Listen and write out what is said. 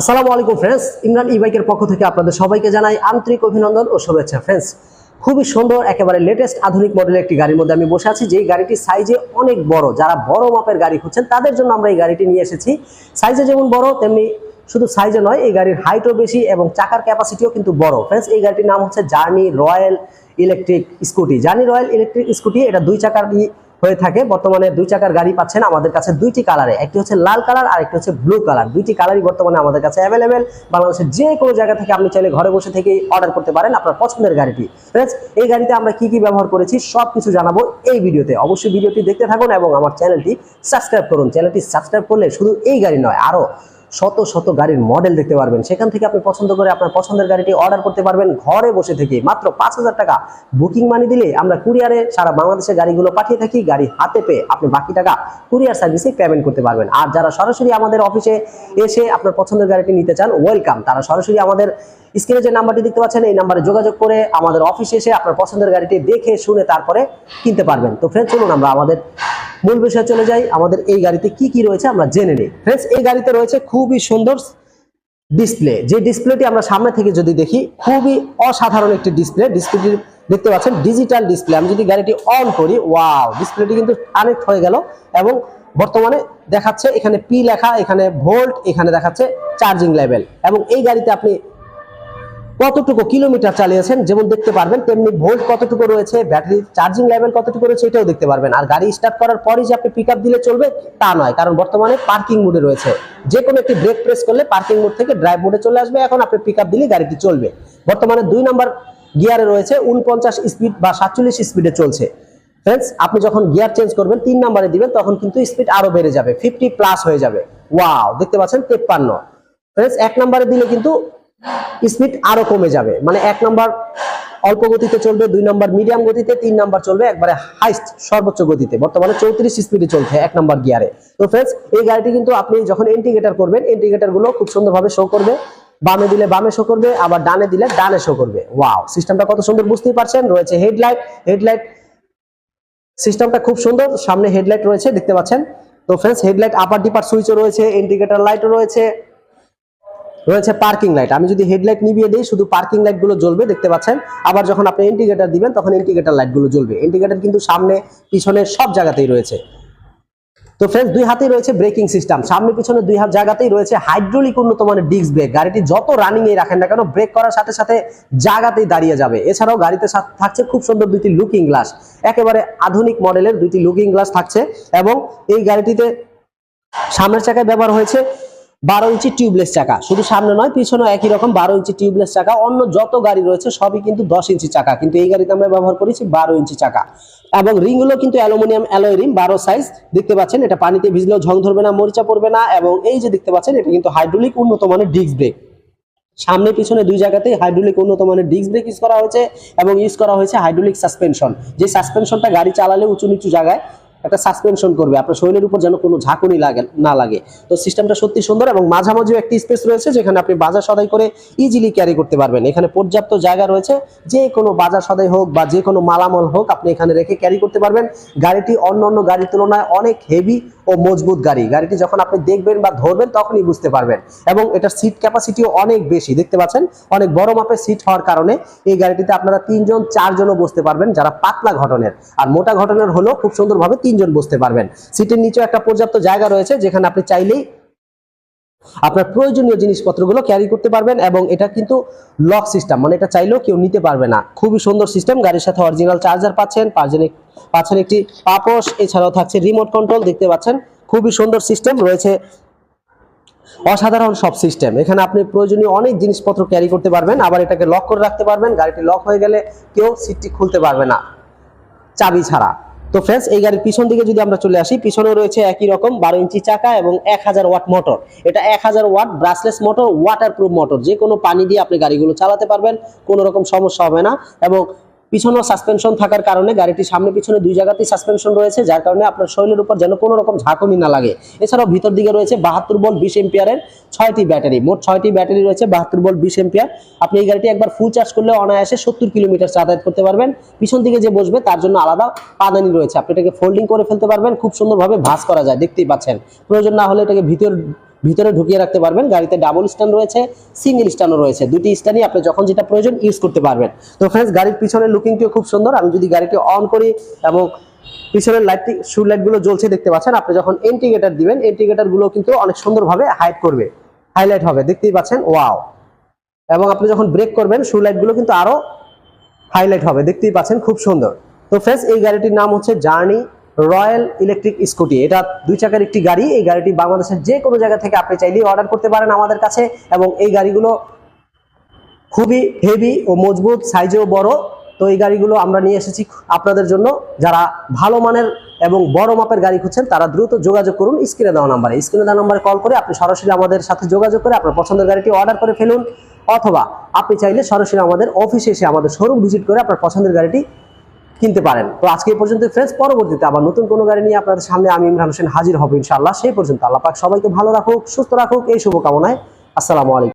আসসালামু আলাইকুম ফ্রেন্ডস ইমরান ই বাইকের পক্ষ থেকে আপনাদের সবাইকে জানাই আন্তরিক অভিনন্দন ও শুভেচ্ছা। ফ্রেন্ডস খুবই সুন্দর, একেবারে লেটেস্ট আধুনিক মডেলের একটি গাড়ির মধ্যে আমি বসে আছি, যেই গাড়িটি সাইজে অনেক বড়। যারা বড় মাপের গাড়ি খুঁজছেন, তাদের জন্য আমরা এই গাড়িটি নিয়ে এসেছি। সাইজে যেমন বড়, তেমনি শুধু সাইজে নয়, এই গাড়ির হাইটও বেশি এবং চাকার ক্যাপাসিটিও কিন্তু বড়। ফ্রেন্ডস এই গাড়িটির নাম হচ্ছে Journey Royal electric scooty Journey Royal electric scooty এটা দুই চাকার হয়ে থাকে। বর্তমানে দুই চাকার গাড়ি পাচ্ছেন আমাদের কাছে দুইটি কালারে একটি হচ্ছে লাল কালার আর একটি হচ্ছে ব্লু কালার দুইটি কালারই বর্তমানে আমাদের কাছে অ্যাভেলেবেল বাংলাদেশের যে কোনো জায়গা থেকে আপনি চাইলে ঘরে বসে থেকেই অর্ডার করতে পারেন আপনার পছন্দের গাড়িটি। এই গাড়িতে আমরা কি কি ব্যবহার করেছি সব কিছু জানাব এই ভিডিওতে। অবশ্যই ভিডিওটি দেখতে থাকুন এবং আমার চ্যানেলটি সাবস্ক্রাইব করুন। চ্যানেলটি সাবস্ক্রাইব করলে শুধু এই গাড়ি নয় আরও শত শত গাড়ির মডেল দেখতে পারবেন। সেখান থেকে আপনি পছন্দ করে আপনার পছন্দের গাড়িটি অর্ডার করতে পারবেন ঘরে বসে থেকে। মাত্র পাঁচ হাজার টাকা। বুকিং মানি দিলে আমরা কুরিয়ারে সারা বাংলাদেশে গাড়িগুলো পাঠিয়ে থাকি, গাড়ি হাতে পেয়ে আপনি বাকি টাকা কুরিয়ার সার্ভিসে পেমেন্ট করতে পারবেন। আর যারা সরাসরি আমাদের অফিসে এসে আপনার পছন্দের গাড়িটি নিতে চান ওয়েলকাম তারা সরাসরি আমাদের স্ক্রিনে যে নাম্বারটি দেখতে পাচ্ছেন, এই নাম্বারে যোগাযোগ করে আমাদের অফিসে এসে আপনার পছন্দের গাড়িটি দেখে, শুনে তারপরে কিনতে পারবেন। তো ফ্রেন্ড চলুন আমরা আমাদের মূল বিষয়ে চলে যাই, আমাদের এই গাড়িতে কি কি রয়েছে আমরা জেনে নিই। ফ্রেন্ডস এই গাড়িতে রয়েছে খুবই সুন্দর ডিসপ্লে যে ডিসপ্লেটি আমরা সামনে থেকে যদি দেখি, খুবই অসাধারণ একটি ডিসপ্লে ডিসপ্লেটি দেখতে পাচ্ছেন ডিজিটাল ডিসপ্লে আমি যদি গাড়িটি অন করি ওয়াও ডিসপ্লেটি কিন্তু কানেক্ট হয়ে গেল এবং বর্তমানে দেখাচ্ছে, এখানে পি লেখা, এখানে ভোল্ট এখানে দেখাচ্ছে চার্জিং লেভেল এবং এই গাড়িতে আপনি কতটুকু কিলোমিটার চালিয়েছেন যেমন দেখতে পারবেন, তেমনি ভোল্ট কতটুকু রয়েছে ব্যাটারি চার্জিং লেভেল কতটুকু রয়েছে এটাও দেখতে পারবেন। আর গাড়ি স্টার্ট করার পরই যে আপনি পিক দিলে চলবে তা নয়, কারণ বর্তমানে পার্কিং মোডে রয়েছে। যে কোনো একটি ব্রেক প্রেস করলে পার্কিং মোড থেকে ড্রাইভ মোডে চলে আসবে, এখন আপনি পিক আপ দিলে গাড়িটি চলবে। বর্তমানে দুই নম্বর গিয়ারে রয়েছে উনপঞ্চাশ স্পিড বা সাতচল্লিশ স্পিডে চলছে। ফ্রেন্ডস আপনি যখন গিয়ার চেঞ্জ করবেন, তিন নম্বরে দিবেন, তখন কিন্তু স্পিড আরও বেড়ে যাবে ফিফটি প্লাস হয়ে যাবে। ওয়াও দেখতে পাচ্ছেন, তেপ্পান্ন। ফ্রেন্ডস এক নম্বরে দিলে কিন্তু স্পিড আরও কমে যাবে। মানে এক নম্বর অল্প গতিতে চলবে, দুই নম্বর মিডিয়াম গতিতে, তিন নম্বর চলবে, একবারে হাইস্ট সর্বোচ্চ গতিতে। বর্তমানে চৌত্রিশ স্পিডে চলছে এক নম্বর গিয়ারে তো ফ্রেন্ডস এই গাড়িটি কিন্তু আপনি যখন ইন্ডিকেটার করবেন ইন্ডিকেটারগুলো খুব সুন্দরভাবে শো করবে। বামে দিলে বামে শো করবে, আবার ডানে দিলে ডানে শো করবে। ওয়াও সিস্টেমটা কত সুন্দর, বুঝতেই পারছেন? রয়েছে হেডলাইট হেডলাইট সিস্টেমটা খুব সুন্দর, সামনে হেডলাইট রয়েছে, দেখতে পাচ্ছেন? তো ফ্রেন্ডস হেডলাইট আপার ডিপার সুইচও রয়েছে ইন্ডিকেটর লাইটও রয়েছে। রয়েছে পার্কিং লাইট আমি যদি হেডলাইট নিভিয়ে দিই, শুধু পার্কিং লাইটগুলো জ্বলবে, দেখতে পাচ্ছেন? আবার যখন আপনি ইন্ডিকেটর দিবেন, তখন ইন্ডিকেটর লাইটগুলো জ্বলবে। ইন্ডিকেটর কিন্তু সামনে পিছনে সব জায়গাতেই রয়েছে। তো ফ্রেন্ডস দুই হাতেই রয়েছে ব্রেকিং সিস্টেম সামনে, পিছনে দুই হাত জায়গাতেই রয়েছে হাইড্রোলিক উন্নত মানের ডিস্ক ব্রেক গাড়িটি যত রানিং এ রাখেন না কেন ব্রেক করার সাথে সাথে জায়গাতেই দাঁড়িয়ে যাবে। এছাড়াও গাড়িতে থাকছে খুব সুন্দর দুইটি লুকিং গ্লাস একেবারে আধুনিক মডেলের দুইটি লুকিং গ্লাস থাকছে এবং এই গাড়িটিতে সামনের চাকায় ব্যবহার হয়েছে বারো ইঞ্চি টিউবলেস চাকা। শুধু সামনে নয়, পিছনেও একই রকম বারো ইঞ্চি টিউবলেস চাকা। অন্য যত গাড়ি রয়েছে, সবই কিন্তু দশ ইঞ্চি চাকা। কিন্তু এই গাড়িতে আমরা ব্যবহার করেছি বারো ইঞ্চি চাকা। এবং রিংগুলো কিন্তু অ্যালুমিনিয়াম অ্যালয় রিং, বারো সাইজ দেখতে পাচ্ছেন, এটা পানিতে ভিজলেও ঝং ধরবে না, মরিচা পড়বে না, এবং এই যে দেখতে পাচ্ছেন, এটা কিন্তু হাইড্রোলিক উন্নত মানের ডিস্ক ব্রেক সামনে পিছনে দুই জায়গাতেই হাইড্রোলিক উন্নত মানের ডিস্ক ব্রেক ইউজ করা হয়েছে, এবং ইউজ করা হয়েছে হাইড্রোলিক সাসপেনশন যে সাসপেনশনটা গাড়ি চালালে উঁচু নিচু জায়গায় একটা সাসপেনশন করবে। আপনার শরীরের উপর যেন কোনো ঝাঁকুনি লাগে, না লাগে। তো সিস্টেমটা সত্যি সুন্দর এবং মাঝামাঝিও একটি স্পেস রয়েছে যেখানে আপনি বাজার সদাই করে ইজিলি ক্যারি করতে পারবেন। এখানে পর্যাপ্ত জায়গা রয়েছে। যে কোনো বাজার সদাই হোক বা যে কোনো মালামাল হোক আপনি এখানে রেখে ক্যারি করতে পারবেন। গাড়িটি অন্য অন্য গাড়ির তুলনায় অনেক হেভি ও মজবুত গাড়ি। গাড়িটি যখন আপনি দেখবেন বা ধরবেন, তখনই বুঝতে পারবেন। এবং এটার সিট ক্যাপাসিটিও অনেক বেশি। দেখতে পাচ্ছেন? অনেক বড় মাপের সিট হওয়ার কারণে এই গাড়িটিতে আপনারা তিনজন, চারজনও বসতে পারবেন, যারা পাতলা ঘটনের। আর মোটা ঘটনের হলেও খুব সুন্দরভাবে তিনজন বসতে পারবেন। সিটের নিচেও একটা পর্যাপ্ত জায়গা রয়েছে, যেখানে আপনি চাইলেই আপনার প্রয়োজনীয় জিনিসপত্রগুলো ক্যারি করতে পারবেন এবং এটা কিন্তু লক সিস্টেম মানে এটা চাইলেও কেউ নিতে পারবে না। খুবই সুন্দর সিস্টেম গাড়ির সাথে অরিজিনাল চার্জার পাচ্ছেন পাচ্ছেন একটি পাপোশ, এছাড়াও থাকছে রিমোট কন্ট্রোল দেখতে পাচ্ছেন। খুবই সুন্দর সিস্টেম রয়েছে অসাধারণ সব সিস্টেম এখানে আপনি প্রয়োজনীয় অনেক জিনিসপত্র ক্যারি করতে পারবেন, আবার এটাকে লক করে রাখতে পারবেন। গাড়িটি লক হয়ে গেলে কেউ সিটটি খুলতে পারবে না, চাবি ছাড়া। তো ফ্রেন্ডস এই গাড়ির পিছন দিকে যদি আমরা চলে আসি পিছনে রয়েছে একই রকম বারো ইঞ্চি চাকা এবং এক হাজার ওয়াট মোটর এটা এক হাজার watt brushless motor water proof motor যে কোনো পানি দিয়ে আপনি গাড়িগুলো চালাতে পারবেন, কোনো রকম সমস্যা হবে না। এবং পিছনেও সাসপেনশন থাকার কারণে গাড়িটি সামনে পিছনে দুই জায়গাতেই সাসপেনশন রয়েছে, যার কারণে আপনার শরীরের উপর যেন কোনো রকম ঝাঁকুনি না লাগে। এছাড়াও ভিতর দিকে রয়েছে বাহাত্তর বল বিশ এম্পিয়ারের ছয়টি ব্যাটারি। মোট ছয়টি ব্যাটারি রয়েছে বাহাত্তর বল বিশ এম্পিয়ার আপনি এই গাড়িটি একবার ফুল চার্জ করলে অনায়াসে সত্তর কিলোমিটার যাতায়াত করতে পারবেন। পিছন দিকে যে বসবে, তার জন্য আলাদা পাদানি রয়েছে। আপনি এটাকে ফোল্ডিং করে ফেলতে পারবেন। খুব সুন্দরভাবে ভাঁজ করা যায়, দেখতেই পাচ্ছেন। প্রয়োজন না হলে এটাকে ভিতর ভিতরে ঢুকিয়ে রাখতে পারবেন। গাড়িতে ডাবল স্ট্যান্ড রয়েছে সিঙ্গেল স্ট্যান্ডও রয়েছে। দুটি স্ট্যান্ডই আপনি যখন যেটা প্রয়োজন ইউজ করতে পারবেন। তো ফ্রেন্ডস গাড়ির পিছনের লুকিংটিও খুব সুন্দর। আমি যদি গাড়িটি অন করি এবং পিছনের লাইটটি শু লাইটগুলো জ্বলছে, দেখতে পাচ্ছেন, আপনি যখন ইন্ডিকেটর দিবেন ইন্ডিকেটরগুলো কিন্তু অনেক সুন্দরভাবে হাইড করবে হাইলাইট হবে। দেখতেই পাচ্ছেন ওয়াও এবং আপনি যখন ব্রেক করবেন শু লাইটগুলো কিন্তু আরও হাইলাইট হবে। দেখতেই পাচ্ছেন, খুব সুন্দর। তো ফ্রেন্ডস এই গাড়িটির নাম হচ্ছে জার্নি রয়্যাল ইলেকট্রিক স্কুটি। এটা দুই চাকার একটি গাড়ি। এই গাড়িটি বাংলাদেশের যে কোনো জায়গা থেকে আপনি চাইলেই অর্ডার করতে পারেন আমাদের কাছে এবং এই গাড়িগুলো খুবই হেভি ও মজবুত সাইজেও বড়। তো এই গাড়িগুলো আমরা নিয়ে এসেছি আপনাদের জন্য। যারা ভালো মানের এবং বড় মাপের গাড়ি খুঁজছেন, তারা দ্রুত যোগাযোগ করুন। স্ক্রিনে দেওয়া নাম্বারে। স্ক্রিনে দেওয়া নাম্বারে কল করে আপনি সরাসরি আমাদের সাথে যোগাযোগ করে আপনার পছন্দের গাড়িটি অর্ডার করে ফেলুন। অথবা আপনি চাইলে সরাসরি আমাদের অফিসে এসে আমাদের শোরুম ভিজিট করে আপনার পছন্দের গাড়িটি কিনতে পারেন। তো আজকে এই পর্যন্ত ফ্রেন্ডস পরবর্তীতে আবার নতুন কোনো গাড়ি নিয়ে আপনাদের সামনে আমি ইমরান হোসেন হাজির হব ইনশাআল্লাহ। সেই পর্যন্ত আল্লাহ পাক সবাইকে ভালো রাখুক, সুস্থ রাখুক, এই শুভকামনায়। আসসালামু আলাইকুম।